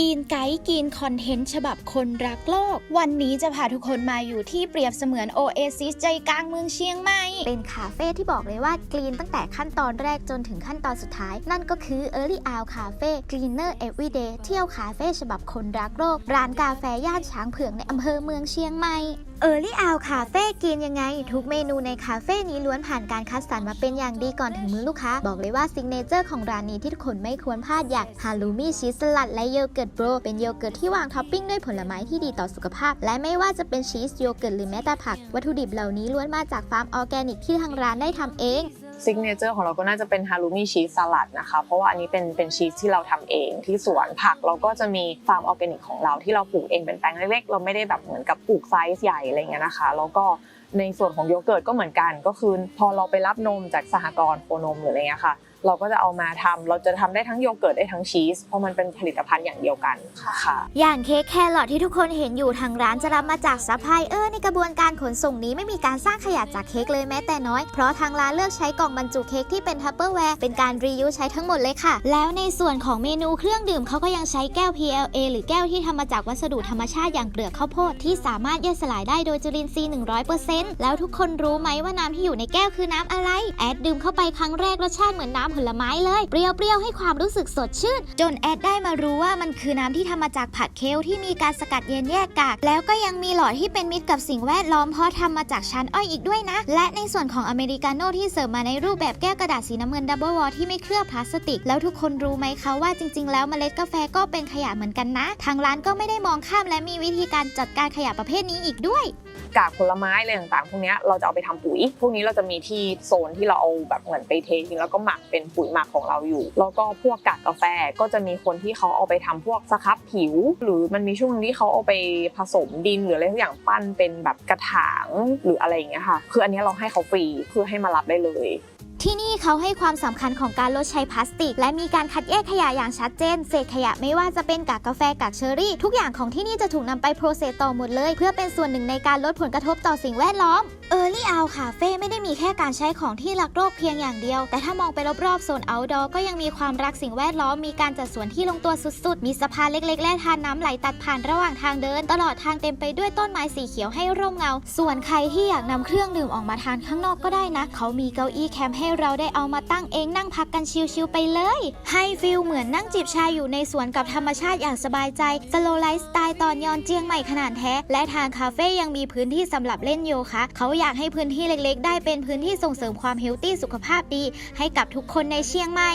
กีนไกด์กีนคอนเทนต์ฉบับคนรักโลก วันนี้จะพาทุกคนมาอยู่ที่เปรียบเสมือนโอเอซิสใจกลางเมืองเชียงใหม่ เป็นคาเฟ่ที่บอกเลยว่ากรีนตั้งแต่ขั้นตอนแรกจนถึงขั้นตอนสุดท้าย นั่นก็คือ Early Hour Cafe Greener Everyday เที่ยวคาเฟ่ฉบับคนรักโลก ร้านกาแฟย่านช้างเผือกในอำเภอเมืองเชียงใหม่ Early Hour Cafe กินยังไง ทุกเมนูในคาเฟ่นี้ล้วนผ่านการคัดสรรมาเป็นอย่างดีก่อนถึงมือลูกค้า บอกเลยว่าซิงเนเจอร์ของร้านนี้ที่ทุกคนไม่ควรพลาดอย่างฮาลูมี่ชีสสลัดและโยเกิร์ตโบรเป็นโยเกิร์ตที่วางท็อปปิ้งด้วยผลไม้ที่ดีต่อสุขภาพ และไม่ว่าจะเป็นชีสโยเกิร์ตหรือแม้แต่ผัก วัตถุดิบเหล่านี้ล้วนมาจากฟาร์มออร์แกนิกที่ทางร้านได้ทำเอง ซิกเนเจอร์ของเราก็น่าจะเป็นฮารุมิชีสสลัดนะคะ เพราะว่าอันนี้เป็นเป็นชีสที่เราทำเองที่สวนผักเราก็จะมีฟาร์มออร์แกนิกของเราที่เราปลูกเองเป็นแปลงเล็กๆ เราไม่ได้แบบเหมือนกับปลูกไซส์ใหญ่อะไรเงี้ยนะคะ แล้วก็ในส่วนของโยเกิร์ตก็เหมือนกันก็คือพอเราไปรับนมจากสหกรณ์โคนมหรืออะไรเงี้ยค่ะ เราก็จะเอามาทำเราจะทำได้ทั้งโยเกิร์ตได้ทั้งชีส เพราะมันเป็นผลิตภัณฑ์อย่างเดียวกันค่ะ อย่างเค้กแครอทที่ทุกคนเห็นอยู่ทางร้านจะรับมาจากซัพพลายเออร์ในกระบวนการขนส่งนี้ไม่มีการสร้างขยะจากเค้กเลยแม้แต่น้อย เพราะทางร้านเลือกใช้กล่องบรรจุเค้กที่เป็นทัพเปอร์แวร์เป็นการรียูใช้ทั้งหมดเลยค่ะ แล้วในส่วนของเมนูเครื่องดื่มเขาก็ยังใช้แก้ว PLA หรือแก้วที่ทำมาจากวัสดุธรรมชาติอย่างเปลือกข้าวโพดที่สามารถย่อยสลายได้โดยจุลินทรีย์ 100%แล้วทุกคนรู้ไหมว่าน้ำที่อยู่ในแก้วคือน้ำอะไร แอดดื่มเข้าไปครั้งแรกรสชาติเหมือนน้ำผลไม้เลย เปรี้ยวๆให้ความรู้สึกสดชื่น จนแอดได้มารู้ว่ามันคือน้ำที่ทำมาจากผักเคลที่มีการสกัดเย็นแยกกาก แล้วก็ยังมีหลอดที่เป็นมิตรกับสิ่งแวดล้อมเพราะทำมาจากชั้นอ้อยอีกด้วยนะ และในส่วนของอเมริกาโน่ที่เสิร์ฟมาในรูปแบบแก้วกระดาษสีน้ำเงินดับเบิลวอลที่ไม่เคลือบพลาสติก แล้วทุกคนรู้ไหมคะว่าจริง ๆ แล้วเมล็ดกาแฟก็เป็นขยะเหมือนกันนะ ทางร้านก็ไม่ได้มองข้ามและมีวิธีการจัดการขยะประเภทนี้อีกด้วยกากผลไม้อะไรต่างๆ พวกนี้เราจะเอาไปทำปุ๋ย พวกนี้เราจะมีที่โซนที่เราเอาแบบเหมือนไปเททิ้งแล้วก็หมักเป็นปุ๋ยหมักของเราอยู่ แล้วก็พวกกากกาแฟก็จะมีคนที่เขาเอาไปทำพวกสครับผิว หรือมันมีช่วงนึงที่เขาเอาไปผสมดินหรืออะไรทุกอย่างปั้นเป็นแบบกระถางหรืออะไรอย่างเงี้ยค่ะ คืออันนี้เราให้เขาฟรีเพื่อให้มารับได้เลย ที่นี่เขาให้ความสำคัญของการลดใช้พลาสติก และมีการคัดแยกขยะอย่างชัดเจน เศษขยะไม่ว่าจะเป็นกากกาแฟกากเชอรี่ ทุกอย่างของที่นี่จะถูกนำไปโปรเซสต่อหมดเลย เพื่อเป็นส่วนหนึ่งในการลดผลกระทบต่อสิ่งแวดล้อม Early Hour Cafe ไม่ได้มีแค่การใช้ของที่รักโลกเพียงอย่างเดียว แต่ถ้ามองไปรอบๆโซน outdoor ก็ยังมีความรักสิ่งแวดล้อม มีการจัดสวนที่ลงตัวสุดๆ มีสะพานเล็กๆ และทานน้ำไหลตัดผ่านระหว่างทางเดิน ตลอดทางเต็มไปด้วยต้นไม้สีเขียวให้ร่มเงา ส่วนใครที่อยากนำเครื่องดื่มออกมาทานข้างนอกก็ได้นะ เขามีเก้าอี้แคมป์ให้เราได้เอามาตั้งเองนั่งพักกันชิลๆไปเลย ให้ฟิลเหมือนนั่งจิบชาอยู่ในสวนกับธรรมชาติอย่างสบายใจสโลไลฟ์สไตล์ตอนยอนเจียงใหม่ขนาดแท้ และทางคาเฟ่ยังมีพื้นที่สำหรับเล่นโยคะเขาอยากให้พื้นที่เล็กๆ ได้เป็นพื้นที่ส่งเสริมความเฮลตี้สุขภาพดี ให้กับทุกคนในเชียงใหม่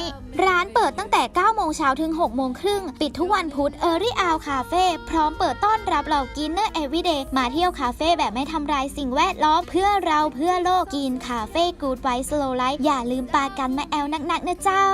ร้านเปิดตั้งแต่ 9 โมงเช้าถึง 6 โมงครึ่ง ปิดทุกวันพุธ Early Hour Cafe พร้อมเปิดต้อนรับเหล่ากินเนอร์ Everyday มาเที่ยวคาเฟ่แบบไม่ทำลายสิ่งแวดล้อมเพื่อเราเพื่อโลกกินคาเฟ่กูดไวสโลไลฟ์อย่าลืมปากันมาแอลนักๆนะเจ้า